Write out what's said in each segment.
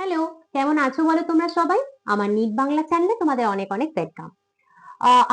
Hello কেমন আছো বলো তোমরা সবাই? আমার নিট বাংলা চ্যানেলে তোমাদের অনেক অনেক ওয়েলকাম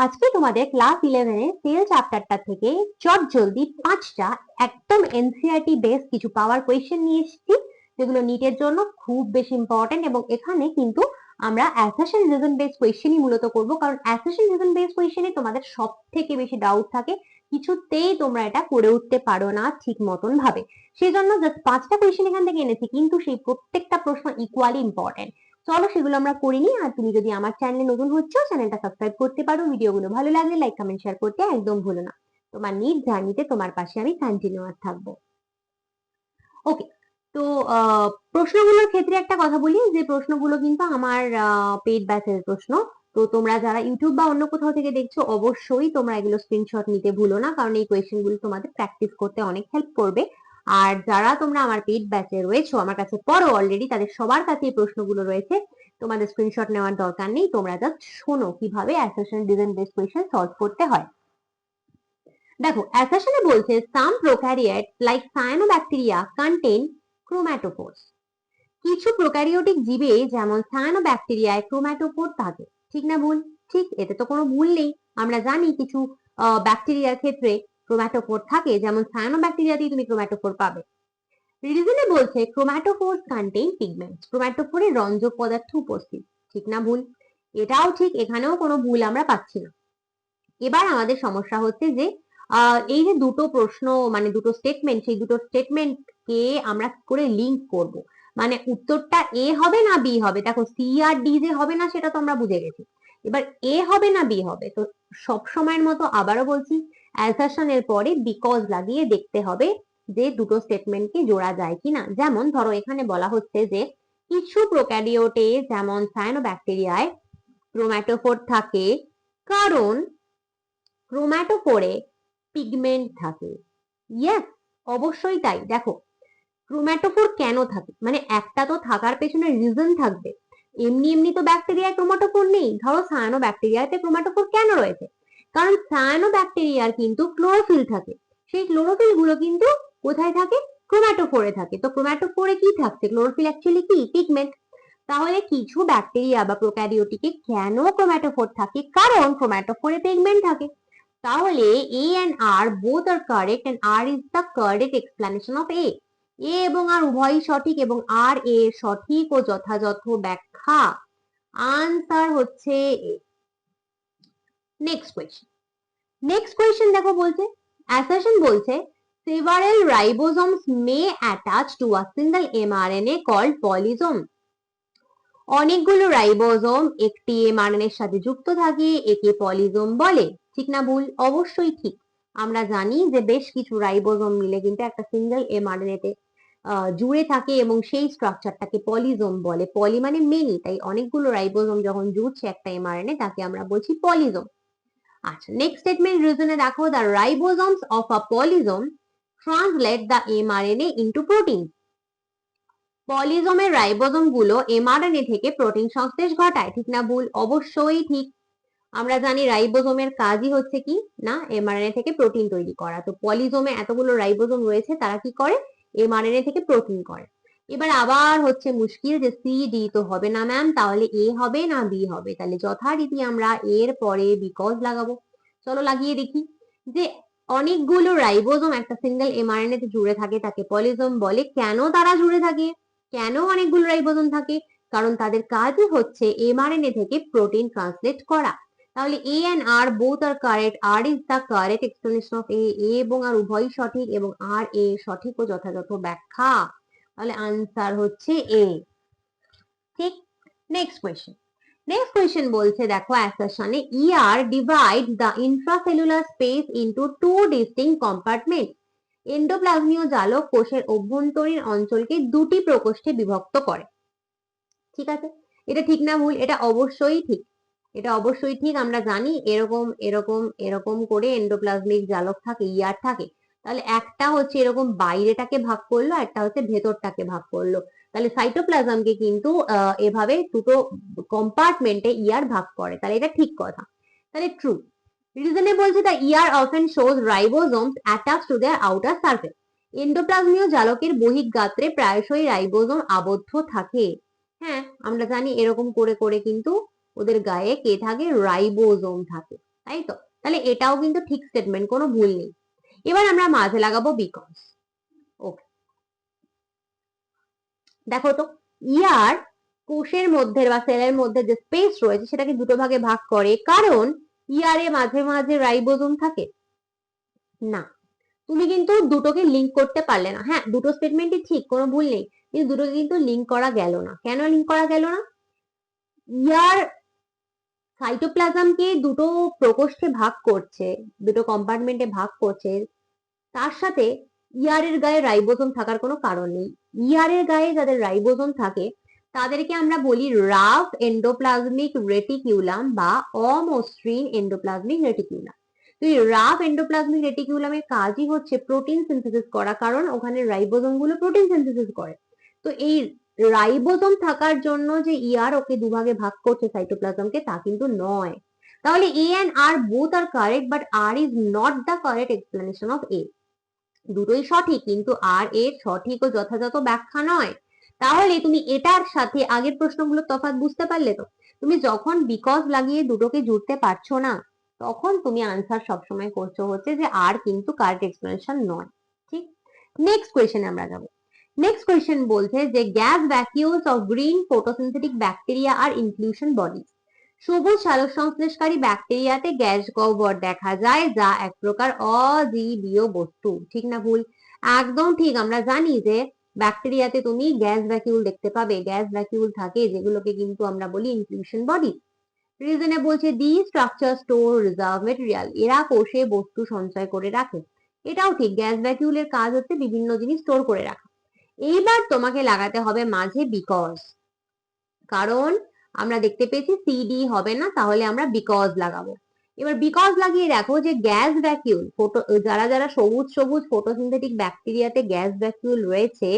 আজকে তোমাদের ক্লাস ইলেভেনের সেল চ্যাপ্টারটা থেকে চট জলদি পাঁচটা একদম এনসিআরটি বেস কিছু পাওয়ার কোয়েশ্চেন নিয়ে এসেছি, যেগুলো নিটের জন্য খুব বেশি ইম্পর্টেন্ট এবং এখানে কিন্তু আমরা অ্যাসেশন রিজন বেস কোয়েশ্চেনই মূলত করব। কারণ অ্যাসেশন রিজন বেস কোয়েশ্চেনে তোমাদের সব থেকে বেশি ডাউট থাকে কিছুতেই তোমরা এটা করে উঠতে পারো না ঠিক মতন ভাবে। সেই জন্য জাস্ট পাঁচটা কোয়েশ্চেন এখান থেকে এনেছি, কিন্তু সেই প্রত্যেকটা প্রশ্ন ইকুয়ালি ইম্পর্টেন্ট চলো সেগুলো আমরা করিনি আর তুমি যদি আমার চ্যানেলে নতুন হচ্ছ চ্যানেলটা সাবস্ক্রাইব করতে পারো। ভিডিওগুলো ভালো লাগলে লাইক কমেন্ট শেয়ার করতে একদম ভুলো না। তোমার নিজ জার্নিতে তোমার পাশে আমি কন্টিনিউয়াস থাকব। ওকে তো প্রশ্নগুলোর ক্ষেত্রে একটা কথা বলি, যে প্রশ্নগুলো কিন্তু আমার পেড ব্যাচের প্রশ্ন। তো তোমরা যারা ইউটিউব বা অন্য কোথাও থেকে দেখছ, অবশ্যই তোমরা এগুলো স্ক্রিনশট নিতে ভুলো না, কারণ এই কোয়েশ্চেনগুলো তোমাদের প্র্যাকটিস করতে অনেক হেল্প করবে। আর যারা তোমরা আমার পেড ব্যাচে রয়েছো, আমার কাছে পড়ো অলরেডি তাদের সবার কাছে এই প্রশ্নগুলো রয়েছে। তোমাদের স্ক্রিনশট নেওয়ার দরকার নেই, তোমরা জাস্ট শোনো কীভাবে assertion design base question solve করতে হয়। দেখো অ্যাসেশনে বলছে some prokaryote like cyanobacteria contain chromatophores কিছু প্রোক্যারিওটিক জীবে যেমন সায়ানোব্যাকটেরিয়ায় ক্রোম্যাটোফোর থাকে। ঠিক না ভুল? ঠিক, এতে তো কোনো ভুল নেই। আমরা জানি কিছু ব্যাকটেরিয়ার ক্ষেত্রে ক্রোম্যাটোফোর থাকে, যেমন সায়ানোব্যাকটেরিয়াতেই তুমি ক্রোম্যাটোফোর পাবে। রিজনে বলছে ক্রোম্যাটোফোর্স কন্টেইন পিগমেন্টস ক্রোম্যাটোফোরে রঞ্জক পদার্থ উপস্থিত। ঠিক না ভুল? এটাও ঠিক, এখানেও কোনো ভুল আমরা পাচ্ছি না। এবার আমাদের সমস্যা হচ্ছে যে এই যে দুটো প্রশ্ন মানে দুটো স্টেটমেন্ট সেই দুটো স্টেটমেন্টকে আমরা কি করে লিঙ্ক করব? মানে উত্তরটা এ হবে না বি হবে? দেখো সি আর ডি যে হবে না, সেটা তো আমরা বুঝে গেছি। এবার এ হবে না বি হবে? তো সব সময়ের মতো আবারও বলছি অ্যাসাশনের পরে বিকজ লাগিয়ে দেখতে হবে যে দুটো স্টেটমেন্টকে জোড়া যায় কিনা যেমন ধরো এখানে বলা হচ্ছে যে, কিছু প্রোক্যারিওটে যেমন সায়ানো সায়ানোব্যাকটেরিয়ায় ক্রোম্যাটোফোর থাকে, কারণ ক্রোম্যাটোফোরে পিগমেন্ট থাকে। ইয়েস অবশ্যই তাই। দেখো ক্রোম্যাটোফোর কেন থাকে? মানে একটা তো থাকার পেছনে রিজন থাকবে। এমনি এমনি তো ব্যাকটেরিয়ায় ক্রোমাটোফোর নেই। ধরো সায়ানো ব্যাকটেরিয়াতে ক্রোমাটোফোর কেন রয়েছে? কারণ সায়ানো ব্যাকটেরিয়ার কিন্তু ক্লোরোফিল থাকে। সেই ক্লোরোফিলগুলো কিন্তু কোথায় থাকে? ক্রোম্যাটোফোরে থাকে। তো ক্রোম্যাটোফোরে কি থাকছে? ক্লোরোফিল অ্যাকচুয়ালি কি? পিগমেন্ট তাহলে কিছু ব্যাকটেরিয়া বা প্রোক্যারিওটিকে কেন ক্রোম্যাটোফোর থাকে? কারণ ক্রোম্যাটোফোরে পিগমেন্ট থাকে। তাহলে A and R both are correct and R is the correct explanation of A A এবং আর উভয়ই সঠিক এবং আর এ সঠিক ও যথাযথ ব্যাখ্যা। আনসার হচ্ছে নেক্সট কোয়েশ্চেন নেক্সট কোয়েশ্চেন দেখো বলছে। অ্যাসাশন বলছে, several ribosomes may attach to a single mRNA called polysome. অনেকগুলো রাইবোজোম একটি এমআরএনএর সাথে যুক্ত থাকে, একে পলিজোম বলে। ঠিক না ভুল? অবশ্যই ঠিক। আমরা জানি যে বেশ কিছু রাইবোজোম মিলে কিন্তু একটা সিঙ্গেল এমআরএনএতে জুড়ে থাকে এবং সেই স্ট্রাকচারটাকে পলিজোম বলে। পলি মানে মেনি তাই অনেকগুলো রাইবোজোম যখন জুড়ছে একটা এমআরএনএ তাকে আমরা বলছি পলিজোম আচ্ছা নেক্সট স্টেটমেন্ট রিজনে দেখো the ribosomes of a polysome translate the mRNA into protein পলিজোমের রাইবোজোমগুলো এমআরএনএ থেকে প্রোটিন সংশ্লেষ ঘটায়, ঠিক না ভুল? অবশ্যই ঠিক। আমরা জানি রাইবোজোমের কাজই হচ্ছে কি? না এমআরএনএ থেকে প্রোটিন তৈরি করা। তো পলিজোমে এতগুলো রাইবোজোম রয়েছে, তারা কি করে? এমআরএনএ থেকে প্রোটিন করে। এবার আবার হচ্ছে মুশকিল যে সি ডি তো হবে না ম্যাম তাহলে এ হবে না বি হবে? তাহলে যথারীতি আমরা এর পরে বিকজ লাগাবো। চলো লাগিয়ে দেখি যে অনেকগুলো রাইবোজোম একটা সিঙ্গেল এমআরএনএ তে জুড়ে থাকে, তাকে পলিজোম বলে। কেন তারা জুড়ে থাকে? কেন অনেকগুলো রাইবোজোম থাকে? কারণ তাদের কাজই হচ্ছে এমআরএনএ থেকে প্রোটিন ট্রান্সলেট করা। তাহলে A and R both are correct R is the correct explanation of A A এবং আর উভয়ই সঠিক এবং আর এ সঠিক ও যথাযথ ব্যাখ্যা। তাহলে আনসার হচ্ছে এ ঠিক? নেক্সট কোয়েশ্চেন নেক্সট কোয়েশ্চেন বলছে, দেখো অ্যাসাশনে ER divide the intracellular space into two distinct compartment এন্ডোপ্লাজমীয় জালক কোষের অভ্যন্তরীণ অঞ্চলকে দুটি প্রকোষ্ঠে বিভক্ত করে। ঠিক আছে? এটা ঠিক না ভুল? এটা অবশ্যই ঠিক। এটা অবশ্যই ঠিক, আমরা জানি এরকম এরকম এরকম করে এন্ডোপ্লাজমিক জালক থাকে ইয়ার থাকে। তাহলে একটা হচ্ছে এরকম বাইরেটাকে ভাগ করল, একটা হচ্ছে ভেতরটাকে ভাগ করল। তাহলে সাইটোপ্লাজমকে কিন্তু এভাবে দুটো কম্পার্টমেন্টে ইয়ার ভাগ করে। তাহলে এটা ঠিক কথা। তাহলে ট্রু রিজনে বলছে the ER often shows ribosomes attach to their outer surface এন্ডোপ্লাজমীয় জালকের বহিঃগাত্রে প্রায়শই রাইবোজোম আবদ্ধ থাকে। হ্যাঁ আমরা জানি এরকম করে করে কিন্তু ওদের গায়ে কে থাকে? রাইবোজোম থাকে। তাই তো? তাহলে এটাও কিন্তু ঠিক স্টেটমেন্ট কোনো ভুল নেই। এবার আমরা মাঝে লাগাবো বিকজ ওকে দেখো তো, ইয়ার কোষের মধ্যে বা সেলের মধ্যে যে স্পেস রয়েছে, সেটাকে দুটো ভাগে ভাগ করে। কারণ, ইয়ারে মাঝে মাঝে রাইবোজোম থাকে? না। তুমি কিন্তু দুটোকে লিংক করতে পারলে না। হ্যাঁ দুটো স্টেটমেন্টই ঠিক, কোনো ভুল নেই। কিন্তু দুটোকে কিন্তু লিংক করা গেল না। কেন লিংক করা গেল না? ইয়ার সাইটোপ্লাজমকে দুটো প্রকোষ্ঠে ভাগ করছে, দুটো কম্পার্টমেন্টে ভাগ করছে, তার সাথে ইয়ারের গায়ে রাইবোজোম থাকার কোনো কারণ নেই। ইয়ারের গায়ে যাদের রাইবোজোম থাকে, তাদেরকে আমরা বলি রাফ এন্ডোপ্লাজমিক রেটিকিউলাম বা অমসৃণ এন্ডোপ্লাজমিক রেটিকিউলাম তো এই রাফ এন্ডোপ্লাজমিক রেটিকিউলামের কাজই হচ্ছে প্রোটিন সিনথেসিস করা, কারণ ওখানে রাইবোজোমগুলো প্রোটিন সিনথেসিস করে। তো এই রাইবোজোম থাকার জন্য যে ইয়ার ওকে দুভাগে ভাগ করছে সাইটোপ্লাজমকে তা কিন্তু নয়। তাহলে A and R both are correct but R is not the correct explanation of A দুটোই সঠিক, কিন্তু আর এর সঠিক ও যথাযথ ব্যাখ্যা নয়। তাহলে তুমি এটার সাথে আগের প্রশ্নগুলো তফাৎ বুঝতে পারলে তো? তুমি যখন বিকজ লাগিয়ে দুটোকে জুড়তে পারছ না, তখন তুমি আনসার সবসময় করছ হচ্ছে যে আর কিন্তু কারেক্ট এক্সপ্লেনেশন নয়। ঠিক? নেক্সট কোয়েশ্চেনে আমরা যাব। নেক্সট কোয়েশ্চেন বলছে যে gas vacuoles of green photosynthetic bacteria are inclusion body সবুজ সালোক সংশ্লেষকারী ব্যাকটেরিয়াতে গ্যাস গহ্বর দেখা যায়, যা এক প্রকার অজীবীয় বস্তু। ঠিক না ভুল? একদম ঠিক। আমরা জানি যে ব্যাকটেরিয়াতে তুমি গ্যাস ভ্যাকিউল দেখতে পাবে। গ্যাস ভ্যাকিউল থাকে যেগুলোকে কিন্তু আমরা বলি ইনক্লুশন বডি রিজনে বলছে the structure store reserve material এরা কোষে বস্তু সঞ্চয় করে রাখে। এটাও ঠিক। গ্যাস ভ্যাকিউলের কাজ হচ্ছে বিভিন্ন জিনিস স্টোর করে রাখা। এইবার তোমাকে লাগাতে হবে মাঝে বিকজ কারণ আমরা দেখতে পেয়েছি সিডি হবে না, তাহলে আমরা বিকজ লাগাবো। এবার বিকজ লাগিয়ে দেখো যে গ্যাস ভ্যাকিউল ফটো যারা যারা সবুজ সবুজ ফটোসিনথেটিক ব্যাকটেরিয়াতে গ্যাস ভ্যাকিউল রয়েছে,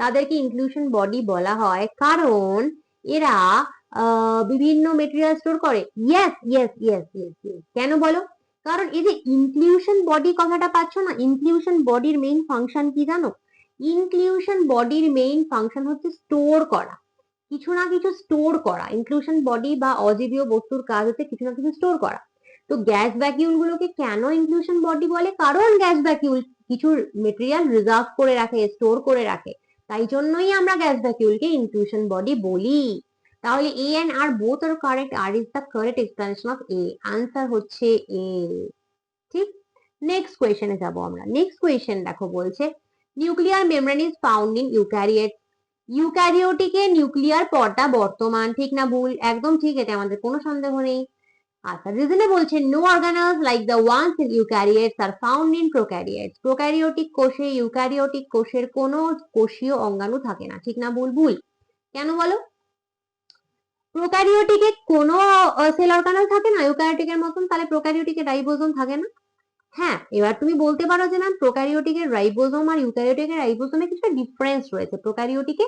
তাদেরকে ইনক্লুশন বডি বলা হয়, কারণ এরা বিভিন্ন মেটেরিয়াল স্টোর করে। Yes yes yes yes yes কেন বলো? কারণ এই যে ইনক্লুশন বডি কথাটা পাচ্ছ না ইনক্লুশন বডির মেইন ফাংশন কি জানো? ইনক্লুশন বডির মেইন ফাংশন হচ্ছে স্টোর করা। কিছু না কিছু স্টোর করা। ইনক্লুশন বডি বা অজীবীয় বস্তুর কাজ হচ্ছে কিছু না কিছু স্টোর করা। তো গ্যাস ভ্যাকিউল গুলোকে কেন ইনক্লুশন বডি বলে? কারণ গ্যাস ভ্যাকিউল কিছু মেটেরিয়াল রিজার্ভ করে রাখে স্টোর করে রাখে। তাই জন্যই আমরা গ্যাস ভ্যাকিউলকে ইনক্লুশন বডি বলি। তাহলে A and R both are correct R is the correct explanation of A answer হচ্ছে এ ঠিক? নেক্সট কোয়েশনে যাব আমরা। নেক্সট কোয়েশন দেখো বলছে nuclear membrane is found in eukaryote ইউক্যারিওটিকে nuclear পর্দা বর্তমান, ঠিক না ভুল? একদম ঠিক, এতে আমাদের কোনো সন্দেহ নেই। আচ্ছা রিজনে বলছে no organelles like the ones in eukaryotes are found in prokaryotes prokaryotic কোষে ইউক্যারিওটিক কোষের কোনো কোষীয় অঙ্গাণু থাকে না, ঠিক না ভুল? ভুল। কেন বলো? প্রোক্যারিওটিকে কোনো সেল অর্গানাল থাকে না ইউক্যারিওটিকের মতন, তাহলে প্রোক্যারিওটিকে রাইবোজোম থাকে না? হ্যাঁ এবার তুমি বলতে পারো যে ম্যাম প্রোক্যারিওটিকের রাইবোজোম আর ইউক্যারিওটিকের রাইবোজোমে কিছুটা ডিফারেন্স রয়েছে। প্রোক্যারিওটিকে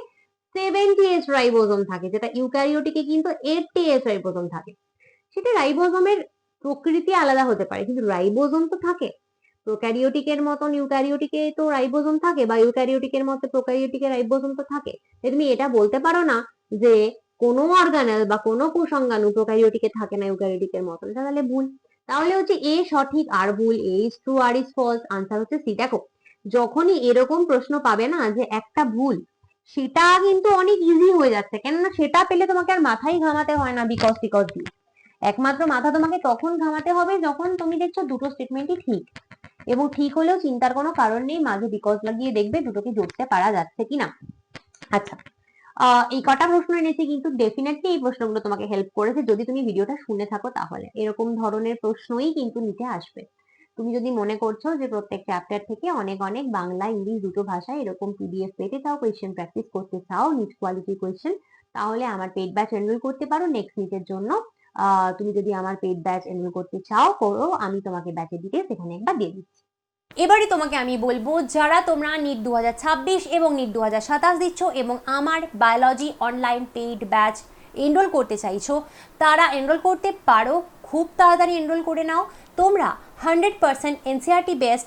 সেভেন্টি এস রাইবোজোম থাকে, যেটা ইউক্যারিওটিকে কিন্তু এইটটি এস রাইবোজোম থাকে। সেটা রাইবোজোমের প্রকৃতি আলাদা হতে পারে, কিন্তু রাইবোজোম তো থাকে। প্রোক্যারিওটিকের মতন ইউক্যারিওটিকে তো রাইবোজোম থাকে বা ইউক্যারিওটিকের মতো প্রোক্যারিওটিকে রাইবোজোম তো থাকে। তুমি এটা বলতে পারো না যে কোনো অর্গানেল বা কোনো কোষাঙ্গাণু প্রোক্যারিওটিকে থাকে না ইউক্যারিওটিকের মতন। এটা তাহলে ভুল। তাহলে হচ্ছে এ সঠিক, আর ভুল A is true R is false, answer হচ্ছে সি। দেখো, যখনই এরকম প্রশ্ন পাবে না যে একটা ভুল, সেটা কিন্তু অনেক ইজি হয়ে যাচ্ছে। কেননা সেটা পেলে তোমাকে আর মাথায় ঘামাতে হয় না বিকজ বিকজ দিয়ে একমাত্র মাথা তোমাকে তখন ঘামাতে হবে যখন তুমি দেখছ দুটো স্টেটমেন্টই ঠিক। এবং ঠিক হলেও চিন্তার কোনো কারণ নেই, মাঝে বিকজ লাগিয়ে দেখবে দুটোকে জুড়তে পারা যাচ্ছে কিনা। আচ্ছা এই কটা প্রশ্ন এনেছি, কিন্তু ডেফিনেটলি এই প্রশ্নগুলো তোমাকে হেল্প করেছে। যদি তুমি ভিডিওটা শুনে থাকো তাহলে। এরকম ধরনের প্রশ্নই কিন্তু নিতে আসবে। তুমি যদি মনে করছ যে প্রত্যেক চ্যাপ্টার থেকে অনেক অনেক বাংলা, ইংলিশ দুটো ভাষায় এরকম পিডিএফ পেতে চাও কোয়েশ্চেন প্র্যাকটিস করতে চাও নিট কোয়ালিটি কোয়েশ্চেন তাহলে আমার পেড ব্যাচ এনরোল করতে পারো। নেক্সট নিটের জন্য তুমি যদি আমার পেড ব্যাচ এনরোল করতে চাও, করো, আমি তোমাকে ব্যাচের ডিটেলস এখানে একবার দিয়ে দিচ্ছি। এবারে তোমাকে আমি বলব, যারা তোমরা নিট দু হাজার ছাব্বিশ এবং নিট দু দিচ্ছ এবং আমার biology online paid batch enroll করতে চাইছো, তারা এনরোল করতে পারো। খুব তাড়াতাড়ি এনরোল করে নাও। তোমরা hundred percent NCERT best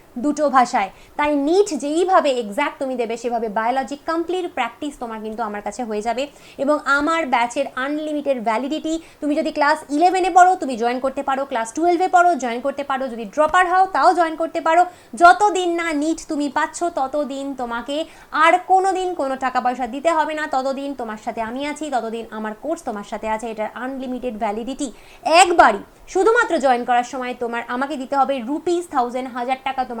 দুটো ভাষায়। তাই নিট যেইভাবে এক্স্যাক্ট তুমি দেবে, সেভাবে বায়োলজি কমপ্লিট প্র্যাকটিস তোমার কিন্তু আমার কাছে হয়ে যাবে। এবং আমার ব্যাচের আনলিমিটেড ভ্যালিডিটি তুমি যদি ক্লাস ইলেভেনে পড়ো, তুমি জয়েন করতে পারো। ক্লাস টুয়েলভে পড়ো জয়েন করতে পারো। যদি ড্রপার হও, তাও জয়েন করতে পারো। যতদিন না নিট তুমি পাচ্ছ, ততদিন তোমাকে আর কোনো দিন কোনো টাকা পয়সা দিতে হবে না। ততদিন তোমার সাথে আমি আছি, ততদিন আমার কোর্স তোমার সাথে আছে। এটার আনলিমিটেড ভ্যালিডিটি একবারই, শুধুমাত্র জয়েন করার সময় তোমার, আমাকে দিতে হবে রুপিস থাউজেন্ড হাজার টাকা তোমার